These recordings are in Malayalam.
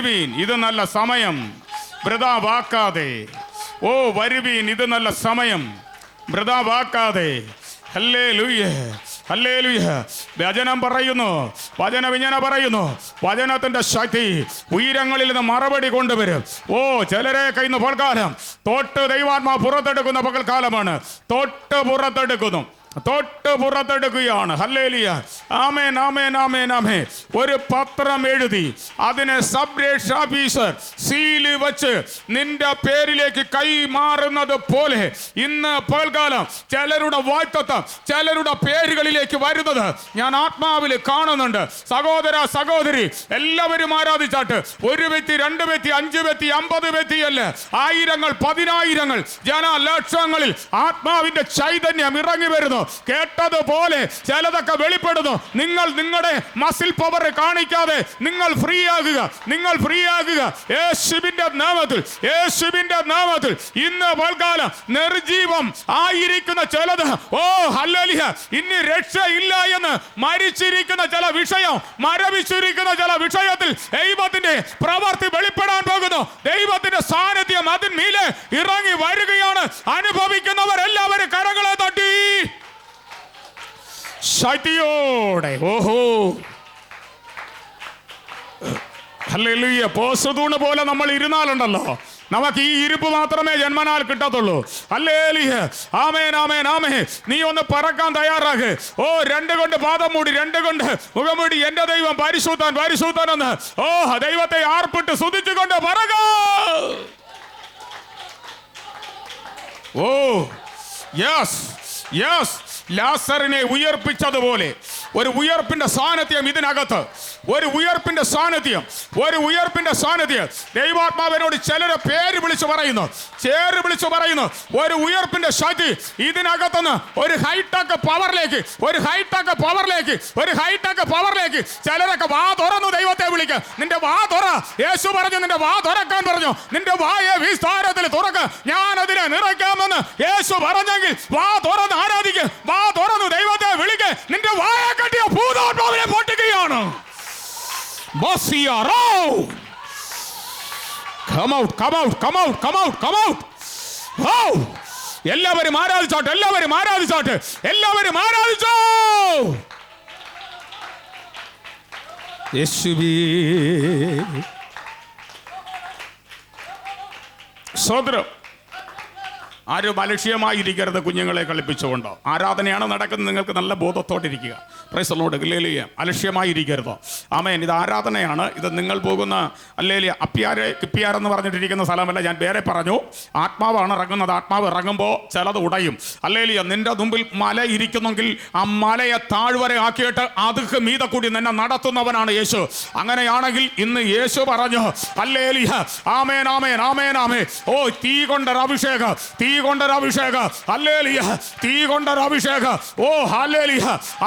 വരുവീൻ ഇത് നല്ല സമയം. വൃതാവാക്കാതെ ഓ വരുവീൻ ഇത് നല്ല സമയം. വൃതാവാക്കാതെ ഹല്ലേ ലൂയ്യ ഹല്ലേ ലൂയ്യ വചനം പറയുന്നു വചന വിജന പറയുന്നു വചനത്തിന്റെ ശക്തി ഉയരങ്ങളിൽ നിന്ന് മറുപടി കൊണ്ടുവരും. ഓ ചിലരെ കയ്യുന്ന പൽക്കാലം തൊട്ട് ദൈവാത്മാ പുറത്തെടുക്കുന്ന പകൽക്കാലമാണ്. തൊട്ട് പുറത്തെടുക്കുന്നു. തൊട്ട് പുറത്തെടുക്കുകയാണ്. ഹല്ലേലിയ. ആമേൻ ആമേൻ ആമേൻ ആമേൻ. ഒരു പത്രം എഴുതി. അതിനെ സബ് രജിസ്റ്റർ ഓഫീസർ സീൽ വെച്ച് നിന്റെ പേരിലേക്ക് കൈമാറുന്നത് പോലെ ഇന്ന് പകൽക്കാലം ചിലരുടെ വായ്ത്തത്വം ചിലരുടെ പേരുകളിലേക്ക് വരുന്നത് ഞാൻ ആത്മാവിൽ കാണുന്നുണ്ട്. സഹോദര സഹോദരി എല്ലാവരും ആരാധിച്ചാട്ട് ഒരു വ്യക്തി രണ്ട് വ്യക്തി അഞ്ച് വ്യക്തി അമ്പത് വ്യക്തിയല്ല ആയിരങ്ങൾ പതിനായിരങ്ങൾ ജന ലക്ഷങ്ങളിൽ ആത്മാവിന്റെ ചൈതന്യം ഇറങ്ങി വരുന്നു. കേട്ടതുപോലെ ചിലതൊക്കെ വെളിപ്പെടുന്നു. നിങ്ങൾ നിങ്ങളുടെ മസിൽ പവർ കാണിക്കാതെ നിങ്ങൾ ഫ്രീ ആകുക. നിങ്ങൾ ഫ്രീ ആകുക. യേശുവിന്റെ നാമത്തിൽ യേശുവിന്റെ നാമത്തിൽ ഇന്ന് പൽക്കാലം നിർജീവം ആയിരിക്കുന്ന ചിലത്. ഓ ഹല്ലലിയ. ഇനി രക്ഷയില്ല എന്ന് മരിച്ചിരിക്കുന്ന ചില വിഷയം മരവിച്ചിരിക്കുന്ന ചില വിഷയത്തിൽ ദൈവത്തിന്റെ പ്രവർത്തി വെളിപ്പെടാൻ പോകുന്നു. ദൈവത്തിന്റെ സാന്നിധ്യം അതിന്മീലെ ഇറങ്ങി വരികയാണ്. അനുഭവിക്കുന്നവർ എല്ലാവരും കരങ്ങളെ തട്ടി. ശക്തിയോടെ ഓഹോ. ഹല്ലേലൂയ. പോസതൂണ് പോലെ നമ്മൾ ഇരുന്നാലുണ്ടല്ലോ. നമുക്ക് ഈ ഇരിപ്പ് മാത്രമേ ജന്മനാൽ കിട്ടത്തുള്ളൂ. അല്ലേലിയ ആമേൻ ആമേൻ ആമേ നീ ഒന്ന് പറക്കാൻ തയ്യാറാക്. ഓ രണ്ട് കൊണ്ട് പാദം മൂടി രണ്ട് കൊണ്ട് മുഖം മൂടി എന്റെ ദൈവം പരിശൂത്താൻ പരിശൂത്താൻ എന്ന്. ഓ ദൈവത്തെ ആർപ്പിട്ട് സ്തുതിച്ചുകൊണ്ട് പറക. ഓ യെസ് യെസ് ലാസറിനെ ഉയർപ്പിച്ചതുപോലെ ഒരു ഉയർപ്പിന്റെ സാന്നിധ്യം ഇതിനകത്ത്. ഒരു ഉയർപ്പിന്റെ സാന്നിധ്യം ഒരു ഉയർപ്പിന്റെ സാന്നിധ്യം. ദൈവാത്മാവിനോട് ചിലരെ പേര് വിളിച്ചു പറയുന്നു ചേര് വിളിച്ചു പറയുന്നു. ഒരു ഉയർപ്പിന്റെ ശക്തി ഇതിനകത്തുനിന്ന് ഒരു ഹൈടെക് പവറിലേക്ക് ഒരു ഹൈടെക് പവറിലേക്ക് ഒരു ഹൈടെക് പവറിലേക്ക് ചിലരൊക്കെ വാ തുറന്നു ദൈവത്തെ വിളിക്ക. നിന്റെ വാ തുറ. യേശു പറഞ്ഞു നിന്റെ വാ തുറക്കാൻ പറഞ്ഞു. നിന്റെ വായ വിസ്താരത്തിൽ തുറക്ക്. ഞാൻ അതിനെ നിറയ്ക്കാമെന്ന് യേശു പറഞ്ഞെങ്കിൽ വാ തുറന്ന് Mosiaro! Come out, come out, come out, come out, come out! Oh! എല്ലാവരും ആരാധിച്ചോട്ടെ എല്ലാവരും ആരാധിച്ചോട്ടെ എല്ലാവരും ആരാധിച്ചോ യേശുവേ സ്വതന്ത്രം ആരും അലക്ഷ്യമായിരിക്കരുത് കുഞ്ഞുങ്ങളെ കളിപ്പിച്ചുകൊണ്ട്. ആരാധനയാണ് നടക്കുന്നത് നിങ്ങൾക്ക് നല്ല ബോധത്തോട്ടിരിക്കുക. പ്രൈസലോട് ഗലേലിയ അലക്ഷ്യമായിരിക്കരുത്. ആമേൻ ഇത് ആരാധനയാണ്. ഇത് നിങ്ങൾ പോകുന്ന അല്ലേലിയ അപ്പിയാരെ കിപ്പിയാർ എന്ന് പറഞ്ഞിട്ടിരിക്കുന്ന സ്ഥലമല്ല. ഞാൻ വേറെ പറഞ്ഞു. ആത്മാവാണ് ഇറങ്ങുന്നത്. ആത്മാവ് ഇറങ്ങുമ്പോൾ ചിലത് ഉടയും. അല്ലേലിയ നിന്റെ മുമ്പിൽ മല ഇരിക്കുന്നെങ്കിൽ ആ മലയെ താഴ്വര ആക്കിയിട്ട് അതുക്ക് മീത കൂടി നിന്നെ നടത്തുന്നവനാണ് യേശു. അങ്ങനെയാണെങ്കിൽ ഇന്ന് യേശു പറഞ്ഞു അല്ലേലിയ ആമേൻ ആമേൻ ആമേൻ ആമേ ഓ തീ കൊണ്ടൊരു അഭിഷേകം. തീ കൊണ്ടൊരു അഭിഷേക അല്ലേലിയ തീ കൊണ്ടൊരു അഭിഷേക ഓ ഹല്ലേലിയ.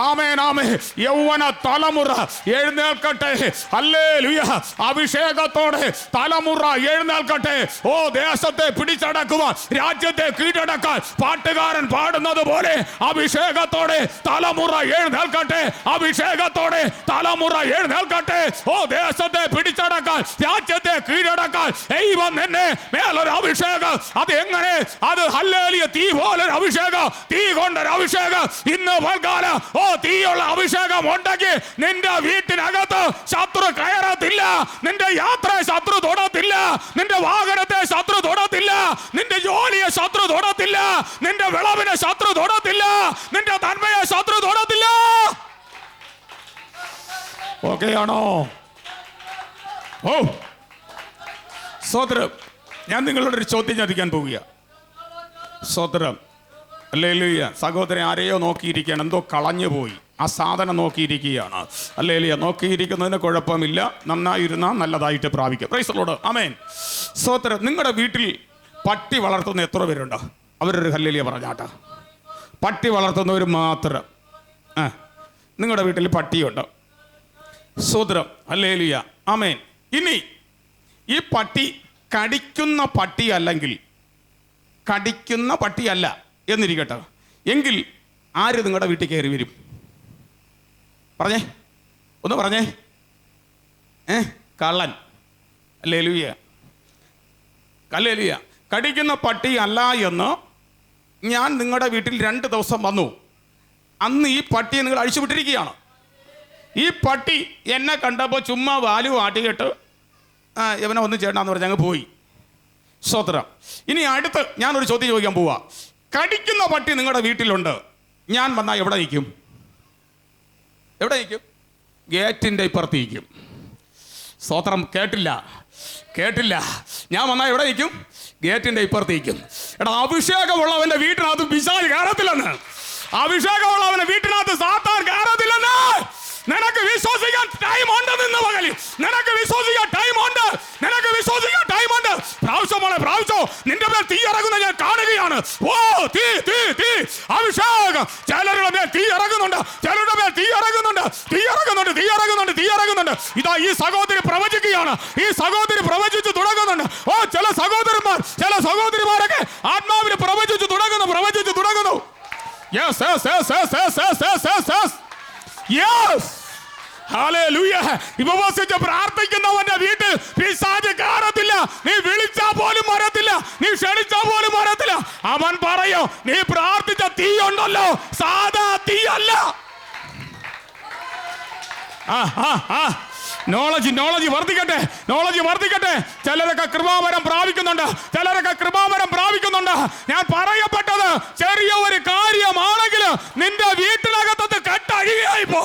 ആമേൻ ആമേ യൗവന തലമുറ എഴുന്നേൽക്കട്ടെ. അല്ലേലിയ അഭിഷേകത്തോടെ തലമുറ എഴുന്നേൽക്കട്ടെ. ഓ ദേശത്തെ പിടിച്ചടക്കുവാൻ രാജ്യത്തെ കീഴടക്കാൻ പാട്ടുകാരൻ പാടുന്നത് പോലെ അഭിഷേകത്തോടെ തലമുറ എഴുന്നേൽക്കട്ടെ. അഭിഷേകത്തോടെ തലമുറ എഴുന്നേൽക്കട്ടെ. ഓ ദേശത്തെ പിടിച്ചടക്കാൻ രാജ്യത്തെ കീഴടക്കാൻ ദൈവം നിന്നെ മേലൊരു അഭിഷേകം അത് എങ്ങനെ അത് ഹല്ലേലിയ തീ പോലെ അഭിഷേകം തീ കൊണ്ടൊരു അഭിഷേകം. ഇന്ന് പൽക്കാല ഓ തീയുള്ള അഭിഷേകം ഉണ്ടെങ്കിൽ നിന്റെ വീട്ടിനകത്ത് ശത്രു കയറത്തില്ല. നിന്റെ യാത്രയെ ശത്രു തൊടത്തില്ല. നിന്റെ വാഹനത്തെ ശത്രു തൊടത്തില്ല. നിന്റെ ജോലിയെ ശത്രു തൊടത്തില്ല. നിന്റെ വിളവിനെ ശത്രു തൊടത്തില്ല. നിന്റെ തന്മയെ ശത്രു തൊടത്തില്ല. ഓക്കെ ആണോ ഓ. സോദരം ഞാൻ നിങ്ങളോട് ഒരു ചോദ്യം ചോദിക്കാൻ പോവുക സോദരം അല്ലേലുയ്യ. സഹോദരൻ ആരെയോ നോക്കിയിരിക്കുകയാണ്. എന്തോ കളഞ്ഞു പോയി. ആ സാധനം നോക്കിയിരിക്കുകയാണ്. അല്ലേലിയ നോക്കിയിരിക്കുന്നതിന് കുഴപ്പമില്ല. നന്നായിരുന്നാൽ നല്ലതായിട്ട് പ്രാപിക്കും. പ്രൈസലോട് അമേൻ സ്വതരം നിങ്ങളുടെ വീട്ടിൽ പട്ടി വളർത്തുന്ന എത്ര പേരുണ്ട്? അവരൊരു ഹല്ലേലിയ പറഞ്ഞാട്ട. പട്ടി വളർത്തുന്നവർ മാത്രം. ആ നിങ്ങളുടെ വീട്ടിൽ പട്ടിയുണ്ട്. സൂത്രം അല്ലേലിയ അമേൻ ഇനി ഈ പട്ടി കടിക്കുന്ന പട്ടി അല്ലെങ്കിൽ കടിക്കുന്ന പട്ടിയല്ല എന്നിരിക്കട്ടെ. എങ്കിൽ ആര് നിങ്ങളുടെ വീട്ടിൽ കയറി വരും? പറഞ്ഞേ. ഒന്ന് പറഞ്ഞേ. ഏ? കള്ളൻ. അല്ലേ ലുയ്യ കല്ലേലിയ കടിക്കുന്ന പട്ടി അല്ല എന്ന് ഞാൻ നിങ്ങളുടെ വീട്ടിൽ രണ്ട് ദിവസം വന്നു. അന്ന് ഈ പട്ടിയെ നിങ്ങൾ അഴിച്ചുവിട്ടിരിക്കുകയാണ് ഈ പട്ടി എന്നെ കണ്ടപ്പോൾ ചുമ്മാ വാലു ആട്ടിയിട്ട് ഇവനെ ഒന്ന് ചേട്ടാന്ന് പറഞ്ഞ് അങ്ങ് പോയി. സ്വത്രം ഇനി അടുത്ത് ഞാനൊരു ചോദ്യം ചോദിക്കാൻ പോവാ. കടിക്കുന്ന പട്ടി നിങ്ങളുടെ വീട്ടിലുണ്ട്. ഞാൻ വന്നാൽ എവിടെ നിൽക്കും? എവിടെ നിൽക്കും? ഗേറ്റിന്റെ ഇപ്പുറത്ത് നിൽക്കും. സ്തോത്രം കേട്ടില്ല. കേട്ടില്ല. ഞാൻ വന്നാൽ എവിടെ നിൽക്കും? ഗേറ്റിന്റെ ഇപ്പുറത്ത് നിൽക്കും. എടാ അഭിഷേകമുള്ളവന്റെ വീട്ടിനകത്ത് പിശാച് കയറത്തില്ലെന്ന് അഭിഷേകമുള്ളവന്റെ വീട്ടിനകത്ത് സാത്താൻ കയറത്തില്ലെന്ന് നിനക്ക് വിശ്വസിക്കാൻ ടൈം ഉണ്ട് നിന്ന് പകലി. നിനക്ക് വിശ്വസിക്കാൻ ടൈം ഉണ്ട്. നിനക്ക് വിശ്വസിക്കാൻ ടൈം ഉണ്ട്. പ്രാവശ്യം മോളെ പ്രാവശ്യം. നിന്റെ മേൽ തീ ഇറങ്ങുന്ന ഞാൻ കാണുകയാണ്. ഓ തീ തീ തീ. അഭിഷേകം ചിലരുടെ മേൽ തീ ഇറങ്ങുന്നുണ്ട്. ചിലരുടെ മേൽ തീ ഇറങ്ങുന്നുണ്ട്. തീ ഇറങ്ങുന്നുണ്ട് തീ ഇറങ്ങുന്നുണ്ട് തീ ഇറങ്ങുന്നുണ്ട്. ഇതാ ഈ സഹോദരി പ്രവചിക്കുകയാണ്. ഈ സഹോദരി പ്രവചിച്ചു തുടങ്ങുന്നുണ്ട്. ഓ ചില സഹോദരന്മാർ ചില സഹോദരിമാരൊക്കെ ആത്മാവിന് പ്രവചിച്ചു തുടങ്ങുന്നു പ്രവചിച്ചു തുടങ്ങുന്നു. Yes yes yes yes yes yes yes ഉപവസിച്ച് പ്രാർത്ഥിക്കുന്നവന്റെ വീട്ടിൽ പിശാജ് കയറത്തില്ല നീ വിളിച്ചാ പോലും വരത്തില്ല. നീ ക്ഷണിച്ചാ പോലും വരത്തില്ല. അവൻ പറയോ നീ പ്രാർത്ഥിച്ച തീ ഉണ്ടല്ലോ. സാധാ തീ അല്ല. ആ ആ ആ. നോളജ് നോളജ് വർദ്ധിക്കട്ടെ. നോളജ് വർദ്ധിക്കട്ടെ. ചിലരൊക്കെ കൃപാവരം പ്രാപിക്കുന്നുണ്ട്. ചിലരൊക്കെ കൃപാവരം പ്രാപിക്കുന്നുണ്ട്. ഞാൻ പറയപ്പെട്ടത് ചെറിയ ഒരു കാര്യമാണെങ്കിൽ നിന്റെ വീട്ടിനകത്തത് കെട്ടഴിയായി പോ.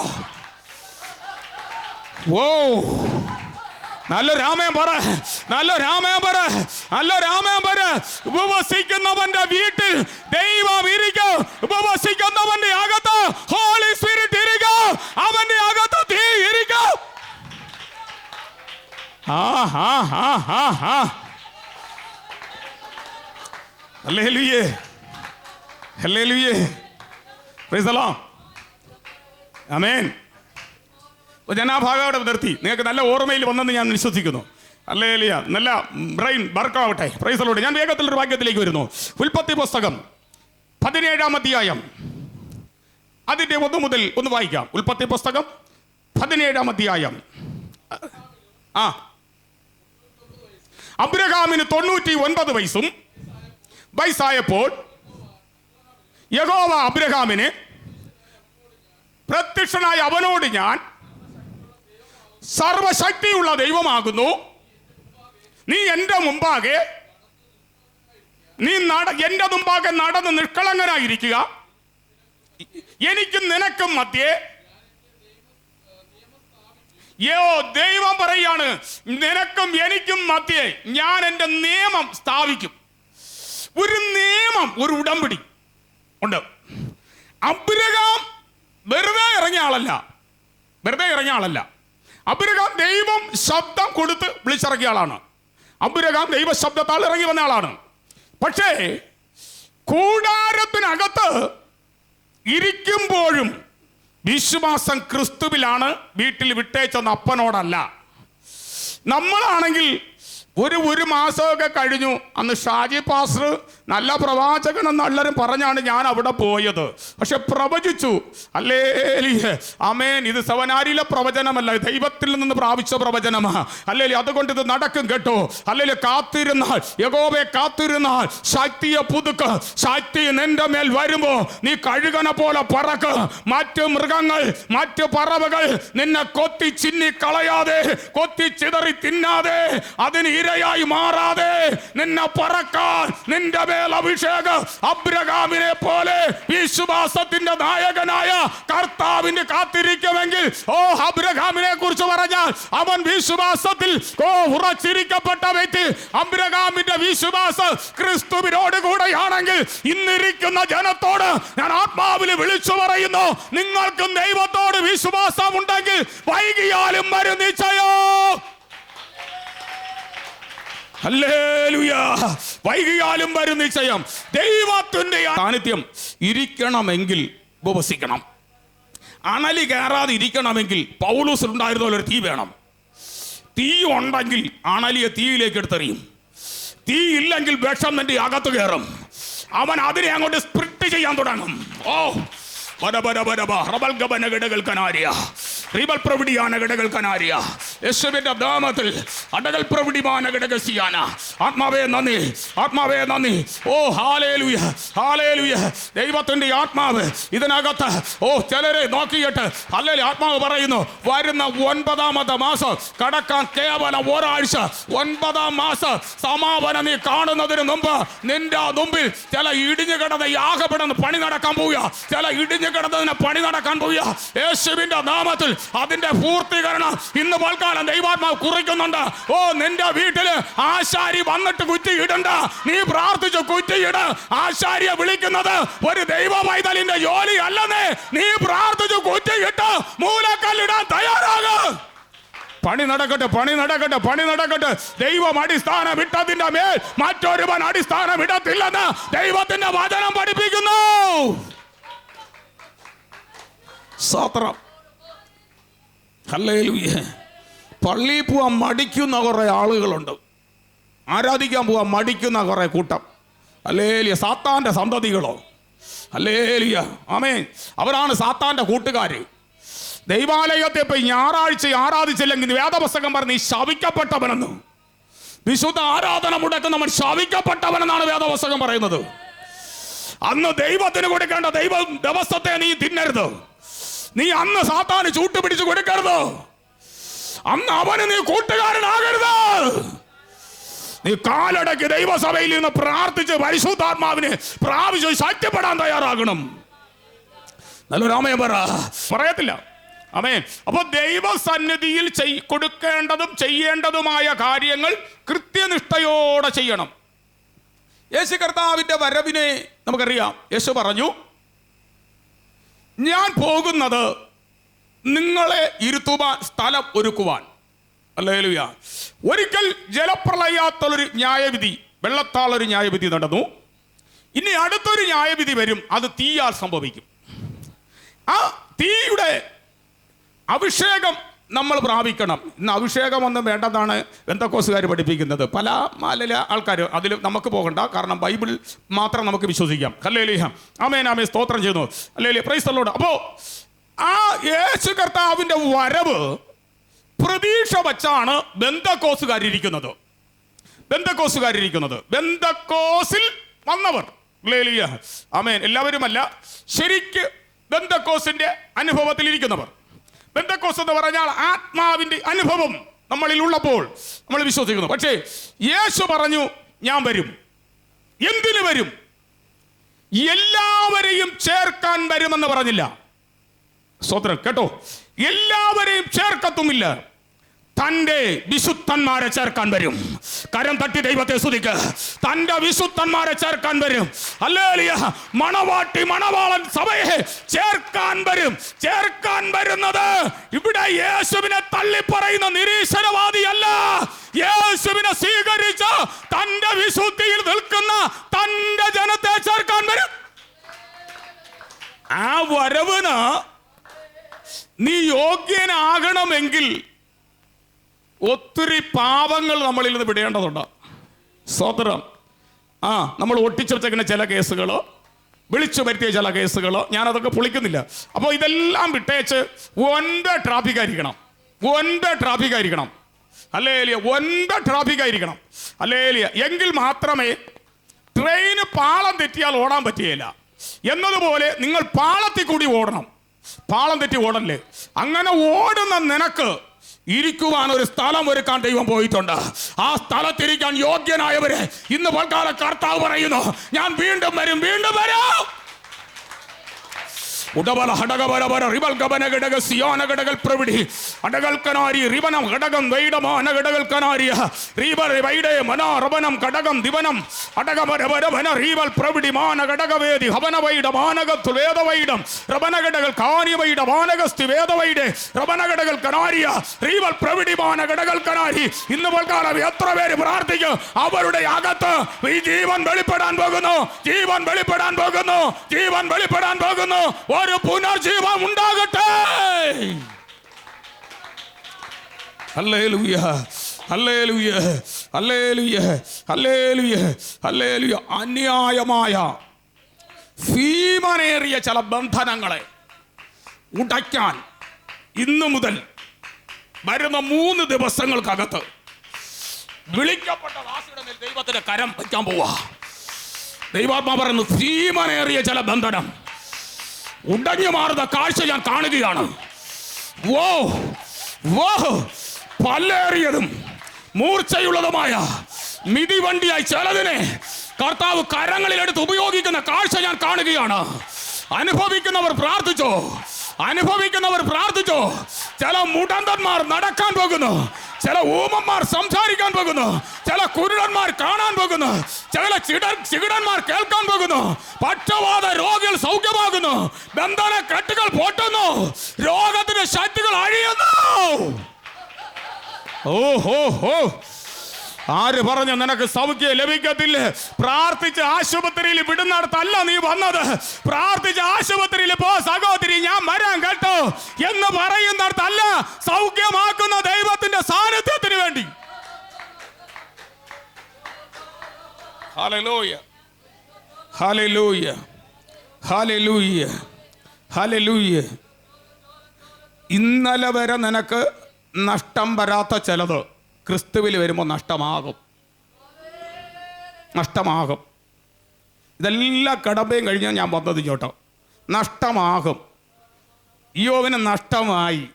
നല്ല രാമയം പറ. നല്ല രാമയം പറ. നല്ല രാമയം പറ. ഉപവസിക്കുന്നവന്റെ വീട്ടിൽ ദൈവം ഇരിക്കും. ഉപവസിക്കുന്നവന്റെ അകത്ത് ഹോളി സ്പിരിറ്റ് ഇരിക്കും. അവന്റെ അകത്ത് തീ ഇരിക്കും അപ്പോൾ ഞാൻ ആ ഭാഗം അവിടെ നിർത്തി. നിങ്ങൾക്ക് നല്ല ഓർമ്മയിൽ വന്നെന്ന് ഞാൻ വിശ്വസിക്കുന്നു. അല്ലേ ലിയ നല്ല ബ്രെയിൻ വർക്കാവട്ടെ. പ്രൈസലോട്ട് ഞാൻ വേഗത്തിൽ ഒരു വാക്യത്തിലേക്ക് വരുന്നു. ഉൽപ്പത്തി പുസ്തകം പതിനേഴാം അധ്യായം. അതിന്റെ ഒന്ന് മുതൽ ഒന്ന് വായിക്കാം. ഉൽപ്പത്തി പുസ്തകം പതിനേഴാം അധ്യായം. ആ അബ്രഹാമിന് തൊണ്ണൂറ്റി ഒൻപത് വയസ്സും വയസ്സായപ്പോൾ യഹോവ അബ്രഹാമിന് പ്രത്യക്ഷനായ അവനോട് ഞാൻ സർവശക്തിയുള്ള ദൈവമാകുന്നു. നീ എന്റെ മുമ്പാകെ നീ നട എന്റെ മുമ്പാകെ നടന്ന് നിഷ്കളങ്കനായിരിക്കുക. എനിക്കും നിനക്കും മധ്യേ യോ ദൈവം പറയാണ് നിനക്കും എനിക്കും മധ്യേ ഞാൻ എന്റെ നിയമം സ്ഥാപിക്കും. ഒരു നിയമം ഒരു ഉടമ്പടി. ഉണ്ട്. അബ്രഹാം വെറുതെ ഇറങ്ങിയ ആളല്ല. വെറുതെ ഇറങ്ങിയ ആളല്ല. അബ്രഹാം ദൈവം ശബ്ദം കൊടുത്ത് വിളിച്ചിറങ്ങിയ ആളാണ്. അബ്രഹാം ദൈവ ശബ്ദത്താൽ ഇറങ്ങി വന്ന ആളാണ്. പക്ഷേ കൂടാരത്തിനകത്ത് ഇരിക്കുമ്പോഴും വിശ്വാസം ക്രിസ്തുവിലാണ് വീട്ടിൽ വിട്ടേച്ചെന്ന അപ്പനോടല്ല. നമ്മളാണെങ്കിൽ ഒരു ഒരു മാസമൊക്കെ കഴിഞ്ഞു. അന്ന് ഷാജി പാസ്റ്റർ നല്ല പ്രവാചകൻ എന്നുള്ളവരും പറഞ്ഞാണ് ഞാൻ അവിടെ പോയത്. പക്ഷെ പ്രവചിച്ചു. അല്ലേ അമേൻ ഇത് സവനാരിയിലെ പ്രവചനമല്ല. ദൈവത്തിൽ നിന്ന് പ്രാപിച്ച പ്രവചനമാ. അല്ലേ അതുകൊണ്ട് ഇത് നടക്കും കേട്ടോ. അല്ലേ കാത്തിരുന്നാൽ. യഗോബെ കാത്തിരുന്നാൽ. ശക്തിയെ പുതുക്ക്. ശക്തി നിന്റെ മേൽ വരുമ്പോ നീ കഴുകനെ പോലെ പറക്ക്. മറ്റ് മൃഗങ്ങൾ മറ്റ് പറവകൾ നിന്നെ കൊത്തി ചിന്നി കളയാതെ കൊത്തി ചിതറി തിന്നാതെ അതിന് ഇരയായി മാറാതെ നിന്നെ പറക്കാൻ നിന്റെ മേൽ അഭിഷേകം അബ്രഹാമിനെ പോലെ വിശ്വാസത്തിന്റെ നായകനായ കർത്താവിന് കാത്തിരിക്കുമെങ്കിൽ ഓ അബ്രഹാമിനെ കുറിച്ച് പറഞ്ഞാൽ അവൻ വിശ്വാസത്തിൽ ഓ ഉറച്ചിരിക്കപ്പെട്ട വ്യക്തി അബ്രഹാമിന്റെ വിശ്വാസം ക്രിസ്തുവിനോട് കൂടെയാണെങ്കിൽ ഇന്നിരിക്കുന്ന ജനത്തോട് ഞാൻ ആത്മാവിൽ വിളിച്ചു പറയുന്നു നിങ്ങൾക്കും ദൈവത്തോട് വിശ്വാസം ഉണ്ടെങ്കിൽ വൈകിയാലും ഹല്ലേലൂയാ. വൈകിയാലും വരും നിശ്ചയം ദൈവത്തിന്റെ സാന്നിധ്യം ഇരിക്കണമെങ്കിൽ ഉപവസിക്കണം. അണലി കയറാതെ ഇരിക്കണമെങ്കിൽ പൗലൂസിൽ ഉണ്ടായിരുന്ന ഒരു തീ വേണം. തീ ഉണ്ടെങ്കിൽ അണലിയെ തീയിലേക്ക് എടുത്തെറിയും. തീ ഇല്ലെങ്കിൽ വിഷം നിന്റെ അകത്ത് കയറും. അവൻ അതിനെ അങ്ങോട്ട് സ്പ്രിറ്റ് ചെയ്യാൻ തുടങ്ങും. ഓ ബര ബര ബര ബ ഗബന ഗടകൾ കനാരിയ. റിബൽ പ്രവിടിയാന ഗടകൾ കനാരിയ. യേശുവിന്റെ നാമത്തിൽ അടകൽ പ്രവിടിമാന ഘടകസിയാന ആത്മാവേ നന്ദി ആത്മാവേ നന്ദി. ഓ ഹാലേലുയ ഹാലേലുയ. ദൈവത്തിന്റെ ആത്മാവ് ഇതിനകത്ത്. ഓ ചിലരെ നോക്കിയിട്ട് അല്ലെങ്കിൽ ആത്മാവ് പറയുന്നു വരുന്ന ഒൻപതാമത്തെ മാസം കടക്കാൻ കേവലം ഒരാഴ്ച. ഒൻപതാം മാസം സമാപനം നീ കാണുന്നതിന് മുമ്പ് നിന്റെ മുമ്പിൽ ചില ഇടിഞ്ഞു കിടന്ന യാഗപ്പെടുന്ന പണി നടക്കാൻ പോവുക. ചില ഇടിഞ്ഞു കിടന്നതിന് പണി നടക്കാൻ പോവുക. യേശുവിന്റെ നാമത്തിൽ അതിന്റെ പൂർത്തീകരണം ഇന്ന് പൽക്കാലം ദൈവാത്മാവ് കുറിക്കുന്നുണ്ട്. ഓ നിന്റെ വീട്ടിൽ ആശാരി വന്നിട്ട് കുറ്റിയിടണ്ട. നീ പ്രാർത്ഥിച്ച് ഇട ആശാരിയെ വിളിക്കുന്നത് ഒരു ദൈവ പൈതലിന്റെ ജോലി അല്ലെന്നേ നീ പ്രാർത്ഥിച്ച് കുറ്റിയിട്ട് മൂലക്കല്ലിടാൻ തയ്യാറാകും. പണി നടക്കട്ടെ പണി നടക്കട്ടെ പണി നടക്കട്ടെ. ദൈവം അടിസ്ഥാനം ഇട്ടതിന്റെ മേൽ മറ്റൊരുവൻ അടിസ്ഥാനം ഇടത്തില്ലെന്ന് ദൈവത്തിന്റെ വചനം പഠിപ്പിക്കുന്നു. പള്ളിയിൽ പോവാൻ മടിക്കുന്ന കുറെ ആളുകളുണ്ട്. ആരാധിക്കാൻ പോവാൻ മടിക്കുന്ന കുറെ കൂട്ടം. അല്ലേലിയ സാത്താന്റെ സന്തതികളോ? അല്ലേലിയ ആമേ അവരാണ് സാത്താന്റെ കൂട്ടുകാർ ദൈവാലയത്തെ പോയി ഞായറാഴ്ച ആരാധിച്ചില്ലെങ്കിൽ വേദപുസ്തകം പറഞ്ഞ് നീ ശവിക്കപ്പെട്ടവനെന്ന് വിശുദ്ധ ആരാധന മുടക്കുന്നവൻ ശവിക്കപ്പെട്ടവനെന്നാണ് വേദപുസ്തകം പറയുന്നത്. അന്ന് ദൈവത്തിന് കൊടുക്കേണ്ട ദൈവ ദിവസത്തെ നീ തിന്നരുത്. നീ അന്ന് സാത്താന് ചൂട്ടുപിടിച്ച് കൊടുക്കരുത്. അന്ന് അവന് നീ കൂട്ടുകാരനാകരുത്. നീ കാലടക്കി ദൈവസഭയിൽ നിന്ന് പ്രാർത്ഥിച്ച് പരിശുദ്ധാത്മാവിനെ പ്രാപിച്ച് ശക്തിപ്പെടാൻ തയ്യാറാകണം. നല്ല രാമയ പറ. പറയത്തില്ല. അമേ അപ്പൊ ദൈവസന്നിധിയിൽ ചെയ്- കൊടുക്കേണ്ടതും ചെയ്യേണ്ടതുമായ കാര്യങ്ങൾ കൃത്യനിഷ്ഠയോടെ ചെയ്യണം. യേശു കർത്താവിന്റെ വരവിനെ നമുക്കറിയാം. യേശു പറഞ്ഞു ഞാൻ പോകുന്നത് നിങ്ങളെ ഇരുത്തുവാൻ സ്ഥലം ഒരുക്കുവാൻ. അല്ലേലുയ. ഒരിക്കൽ ജലപ്രളയാത്തുള്ളൊരു ന്യായവിധി വെള്ളത്താളൊരു ന്യായവിധി നടന്നു. ഇനി അടുത്തൊരു ന്യായവിധി വരും അത് തീയാൽ സംഭവിക്കും. ആ തീയുടെ അഭിഷേകം നമ്മൾ പ്രാപിക്കണം. ഇന്ന് അഭിഷേകം ഒന്നും വേണ്ടെന്നാണ് എന്തൊക്കോസുകാർ പഠിപ്പിക്കുന്നത്. പല മാലില ആൾക്കാർ അതിൽ നമുക്ക് പോകണ്ട കാരണം ബൈബിൾ മാത്രം നമുക്ക് വിശ്വസിക്കാം. അല്ലേലിഹ ആമേ സ്തോത്രം ചെയ്യുന്നു. അല്ലേ അല്ലോട് അപ്പോൾ ആ യേശു കർത്താവിന്റെ വരവ് പ്രതീക്ഷ വച്ചാണ് ബന്ധക്കോസുകാരിരിക്കുന്നത്. ബന്ധക്കോസുകാരിരിക്കുന്നത്. ബന്ധക്കോസിൽ വന്നവർ. അമേൻ എല്ലാവരുമല്ല. ശരിക്ക് ബന്ധക്കോസിന്റെ അനുഭവത്തിൽ ഇരിക്കുന്നവർ ബന്ധക്കോസ് എന്ന് പറഞ്ഞാൽ ആത്മാവിന്റെ അനുഭവം നമ്മളിൽ ഉള്ളപ്പോൾ നമ്മൾ വിശ്വസിക്കുന്നു. പക്ഷേ യേശു പറഞ്ഞു ഞാൻ വരും. എന്തിനു വരും? എല്ലാവരെയും ചേർക്കാൻ വരുമെന്ന് പറഞ്ഞില്ല. സ്വത്രം കേട്ടോ? എല്ലാവരെയും ചേർക്കത്തുമില്ല. തന്റെ വിശുദ്ധന്മാരെ ചേർക്കാൻ വരും. കരം തട്ടി ദൈവത്തെ സ്തുതിക്ക്. തന്റെ വിശുദ്ധന്മാരെ ചേർക്കാൻ വരും. അല്ലേലിയ മണവാട്ടി മണവാളൻ സഭയെ ചേർക്കാൻ വരും. ചേർക്കാൻ വരുന്നത് ഇവിടെ യേശുവിനെ തള്ളിപ്പറയുന്ന നിരീശ്വരവാദിയല്ല. യേശുവിനെ സ്വീകരിച്ച് തന്റെ വിശുദ്ധിയിൽ നിൽക്കുന്ന തന്റെ ജനത്തെ ചേർക്കാൻ വരും. ആ വരവിന് നീ യോഗ്യനാകണമെങ്കിൽ ഒത്തിരി പാപങ്ങൾ നമ്മളിൽ നിന്ന് വിടേണ്ടതുണ്ട്. സ്വതന്ത്രം ആ നമ്മൾ ഒട്ടിച്ചെടുത്തേക്കുന്ന ചില കേസുകൾ വിളിച്ചു വരുത്തിയ ചില കേസുകൾ ഞാനതൊക്കെ പൊളിക്കുന്നില്ല. അപ്പോൾ ഇതെല്ലാം വിട്ടേച്ച് ഒന്റെ ട്രാഫിക് ആയിരിക്കണം ഒന്റെ ട്രാഫിക് ആയിരിക്കണം അല്ലേലിയ ഒന്റെ ട്രാഫിക് ആയിരിക്കണം അല്ലേലിയ എങ്കിൽ മാത്രമേ ട്രെയിന് പാളം തെറ്റിയാൽ ഓടാൻ പറ്റുകയില്ല. എന്നതുപോലെ നിങ്ങൾ പാളത്തിൽ കൂടി ഓടണം. പാളം തെറ്റി ഓടല്ലേ? അങ്ങനെ ഓടുന്ന നിനക്ക് ഇരിക്കുവാൻ ഒരു സ്ഥലം ഒരുക്കാൻ ദൈവം പോയിട്ടുണ്ട്. ആ സ്ഥലത്തിരിക്കാൻ യോഗ്യനായവരെ ഇന്ന് പൽക്കാല കർത്താവ് പറയുന്നു ഞാൻ വീണ്ടും വരും വീണ്ടും വരും. ഉടബല ഹടകബരബര റിബൽ ഗബന ഘടക സിയോന ഘടകൽ പ്രവിടി. കനാരി റിബനം ഘടകം വൈഡമാന ഘടകൽ കനാരിയ റീബർ വൈഡേ മനോരബനം ഘടകം ദിവനം. അടകബരബരബന റീവൽ പ്രവിടി മാന ഹവന വൈഡ മാനകത്തു വേദവൈഡം റബന ഘടകൽ കാനി വൈഡ മാനകസ്തി വേദവൈഡേ റബന ഘടകൽ കനാരിയ റീവൽ പ്രവിടി മാന ഘടകൽ കനാരി. ഇന്ന് പോൽക്കാലം എത്ര പേര് പ്രാർത്ഥിക്കും? അവരുടെ അകത്ത് ഈ ജീവൻ വെളിപ്പെടാൻ പോകുന്നു. ജീവൻ വെളിപ്പെടാൻ പോകുന്നു. ജീവൻ വെളിപ്പെടാൻ പോകുന്നു. ഒരു പുനർജീവം ഉണ്ടാകട്ടെ. ഹല്ലേലൂയ ഹല്ലേലൂയ ഹല്ലേലൂയ ഹല്ലേലൂയ ഹല്ലേലൂയ. അന്യായമായ ഭീമനേറിയ ചില ബന്ധനങ്ങളെ ഉടയ്ക്കാൻ ഇന്നു മുതൽ വരുന്ന മൂന്ന് ദിവസങ്ങൾക്കകത്ത് വിളിക്കപ്പെട്ട ദാസിയുടെ മേൽ ദൈവത്തിന്റെ കരം വയ്ക്കാൻ പോവാ. ദൈവാത്മാ പറയുന്നു ഭീമനേറിയ ചില ബന്ധനം. ഉടഞ്ഞു മാറുന്ന കാഴ്ച ഞാൻ കാണുകയാണ്. വോ വോ പല്ലേറിയതും മൂർച്ചയുള്ളതുമായ മിതിവണ്ടിയായി ചിലതിനെ കർത്താവ് കരങ്ങളിലെടുത്ത് ഉപയോഗിക്കുന്ന കാഴ്ച ഞാൻ കാണുകയാണ്. അനുഭവിക്കുന്നവർ പ്രാർത്ഥിച്ചോ അനുഭവിക്കുന്നവർ പ്രാർത്ഥിച്ചോ ചില മുടന്തന്മാർ നടക്കാൻ പോകുന്നു. ചില ഊമന്മാർ സംസാരിക്കാൻ പോകുന്നു. ചില കുരുടന്മാർ കാണാൻ പോകുന്നു. ചില ചിട ചികിടന്മാർ കേൾക്കാൻ പോകുന്നു. പക്ഷവാത രോഗികൾ സൗഖ്യമാകുന്നു. ബന്ധന കെട്ടുകൾ പൊട്ടുന്നു. രോഗത്തിന്റെ ശക്തികൾ അഴിയുന്നു. ഓ ഹോ. ഹോ ആര് പറഞ്ഞു നിനക്ക് സൗഖ്യം ലഭിക്കത്തില്ല? പ്രാർത്ഥിച്ച് ആശുപത്രിയിൽ വിടുന്നിടത്തല്ല നീ വന്നത്. പ്രാർത്ഥിച്ച് ആശുപത്രിയിൽ പോ സഹോദരി ഞാൻ വരാൻ കേട്ടോ. എന്ന് പറയുന്നിടത്തല്ല സൗഖ്യമാക്കുന്ന ദൈവത്തിന്റെ സാന്നിധ്യത്തിന് വേണ്ടി. ഇന്നലെ വരെ നിനക്ക് നഷ്ടം വരാത്ത ചിലത് ക്രിസ്തുവിൽ വരുമ്പോൾ നഷ്ടമാകും. നഷ്ടമാകും. ഇതെല്ലാ കടമ്പയും കഴിഞ്ഞാൽ ഞാൻ വന്നത് ചോട്ടോ നഷ്ടമാകും. യോവിന് നഷ്ടമായി.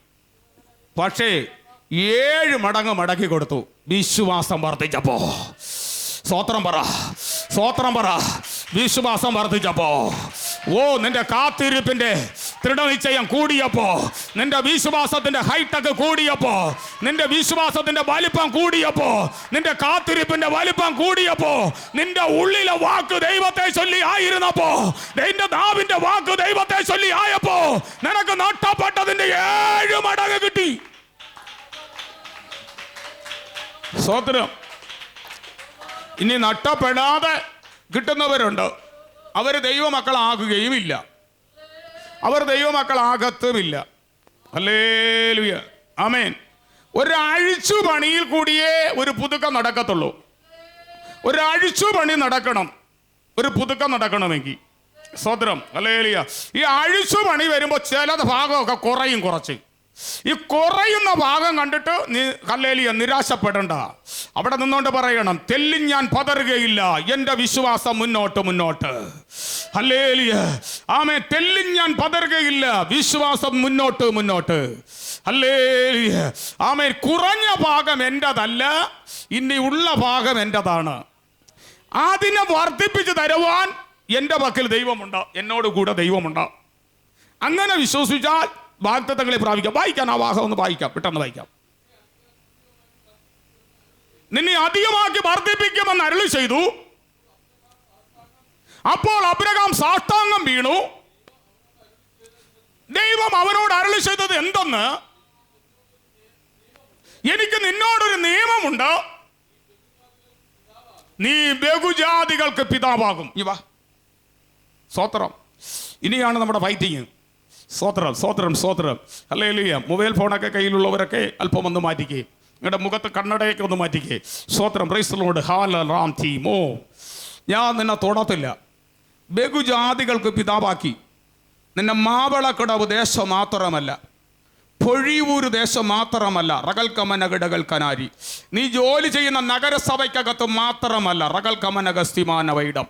പക്ഷേ ഏഴ് മടങ്ങ് മടക്കി കൊടുത്തു. വിശ്വാസം വർദ്ധിച്ചപ്പോ. സ്വോത്രം പറ. സ്വോത്രം പറ. വിശ്വാസം വർദ്ധിച്ചപ്പോ. ഓ നിന്റെ കാത്തിരിപ്പിന്റെ ദൃഢനിശ്ചയം കൂടിയപ്പോ. നിന്റെ വിശ്വാസത്തിന്റെ ഹൈടെക് കൂടിയപ്പോ. നിന്റെ വിശ്വാസത്തിന്റെ വലിപ്പം കൂടിയപ്പോ. നിന്റെ കാത്തിരിപ്പിന്റെ വലിപ്പം കൂടിയപ്പോ. നിന്റെ ഉള്ളിലെ വാക്ക് ദൈവത്തെ ചൊല്ലി ആയിരുന്നപ്പോ. നിന്റെ നാവിന്റെ വാക്ക് ദൈവത്തെ ചൊല്ലി ആയപ്പോ. നിനക്ക് നഷ്ടപ്പെട്ടതിന്റെ ഏഴ് മടങ്ങ് കിട്ടി. സ്വോത്രം ഇനി നഷ്ടപ്പെടാതെ കിട്ടുന്നവരുണ്ട്. അവർ ദൈവമക്കളാകുകയുമില്ല. അവർ ദൈവമക്കളാകത്തുമില്ല. അല്ലേലുയ ആമേൻ. ഒരു അഴിച്ചു പണിയിൽ കൂടിയേ ഒരു പുതുക്കം നടക്കത്തുള്ളൂ. ഒരു അഴിച്ചു പണി നടക്കണം. ഒരു പുതുക്കം നടക്കണമെങ്കിൽ. സ്വതന്ത്രം അല്ലേലിയ ഈ അഴിച്ചു പണി വരുമ്പോൾ ചില ഭാഗമൊക്കെ കുറയും കുറച്ച്. ഈ കുറയുന്ന ഭാഗം കണ്ടിട്ട് നീ കല്ലേലിയ നിരാശപ്പെടണ്ട. അവിടെ നിന്നുകൊണ്ട് പറയണം തെല്ലി ഞാൻ പതറുകയില്ല എന്റെ വിശ്വാസം മുന്നോട്ട് മുന്നോട്ട്. ഹല്ലേലിയ. ആമേ തെല്ലി ഞാൻ പതറുകയില്ല വിശ്വാസം മുന്നോട്ട് മുന്നോട്ട്. ഹല്ലേലിയ. ആമേ കുറഞ്ഞ ഭാഗം എന്റെതല്ല ഇനി ഉള്ള ഭാഗം എന്റെതാണ്. അതിനെ വർദ്ധിപ്പിച്ച് തരുവാൻ എന്റെ പക്കൽ ദൈവമുണ്ട് എന്നോട് കൂടെ ദൈവമുണ്ട്. അങ്ങനെ വിശ്വസിച്ചാൽ വാഗ്ദത്തങ്ങളെ പ്രാപിക്കാം. വായിക്കാൻ ആ വാഹം ഒന്ന് വായിക്കാം പെട്ടെന്ന് വായിക്കാം. നിന്നെ അധികമാക്കി വർദ്ധിപ്പിക്കുമെന്ന് അരുളി ചെയ്തു. അപ്പോൾ അബ്രഹാം സാഷ്ടാംഗം വീണു. ദൈവം അവനോട് അരുളി ചെയ്തത് എന്തെന്ന്? എനിക്ക് നിന്നോടൊരു നിയമമുണ്ട്. നീ ബഹുജാതികൾക്ക് പിതാവാകും. ഇവ സ്വത്രം ഇനിയാണ് നമ്മുടെ ഫൈറ്റിങ് സ്വത്രം സ്വോത്രം സ്വോത്രം അല്ലേ ലിയ മൊബൈൽ ഫോണൊക്കെ കയ്യിലുള്ളവരൊക്കെ അല്പം ഒന്ന് മാറ്റിക്കേ. നിങ്ങളുടെ മുഖത്ത് കണ്ണടയൊക്കെ ഒന്ന് മാറ്റിക്കേ. സ്വോത്രം പ്രൈസലോട് ഹാല റാം തീ മോ ഞാൻ നിന്നെ തൊടത്തില്ല. ബഹുജാതികൾക്ക് പിതാവാക്കി. നിന്നെ മാവളക്കിടവ് ദേശം മാത്രമല്ല. പൊഴിയൂര് ദേശം മാത്രമല്ല റകൽ കമനകിടകൾ കനാരി. നീ ജോലി ചെയ്യുന്ന നഗരസഭയ്ക്കകത്ത് മാത്രമല്ല റകൽ കമനഗസ്തിമാന വൈഡം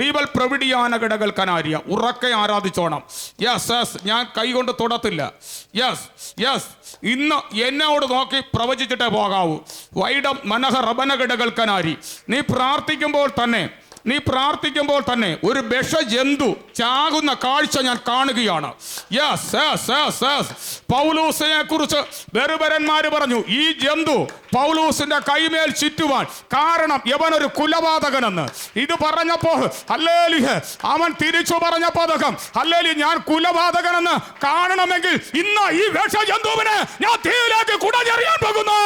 റീബൽ പ്രവിടിയാനകിടകൾ കനാരിയ ഉറക്കെ ആരാധിച്ചോണം. യെസ് യെസ് ഞാൻ കൈകൊണ്ട് തൊടത്തില്ല. യെസ് യെസ് ഇന്ന് എന്നോട് നോക്കി പ്രവചിച്ചിട്ടേ പോകാവൂ. വൈഡം മനഹ റബനകിടകൾ കനാരി. നീ പ്രാർത്ഥിക്കുമ്പോൾ തന്നെ നീ പ്രാർത്ഥിക്കുമ്പോൾ തന്നെ ഒരു വിഷജന്തു ചാകുന്ന കാഴ്ച ഞാൻ കാണുകയാണ്. യെസ് യെസ് യെസ് യെസ് പൗലൂസിനെ കുറിച്ച് വെറുപരന്മാർ പറഞ്ഞു ഈ ജന്തു പൗലൂസിന്റെ കൈമേൽ ചുറ്റുവാൻ കാരണം യവനൊരു കുലപാതകനെന്ന് ഇത് പറഞ്ഞപ്പോൾ അല്ലേലി അവൻ തിരിച്ചു പറഞ്ഞ പതകം. അല്ലേലി ഞാൻ കുലപാതകനെന്ന് കാണണമെങ്കിൽ ഇന്ന് ഈ വിഷജന്തുവിനെ ഞാൻ തീയിലേക്ക് കുടഞ്ഞെറിയാൻ പോകുന്നു.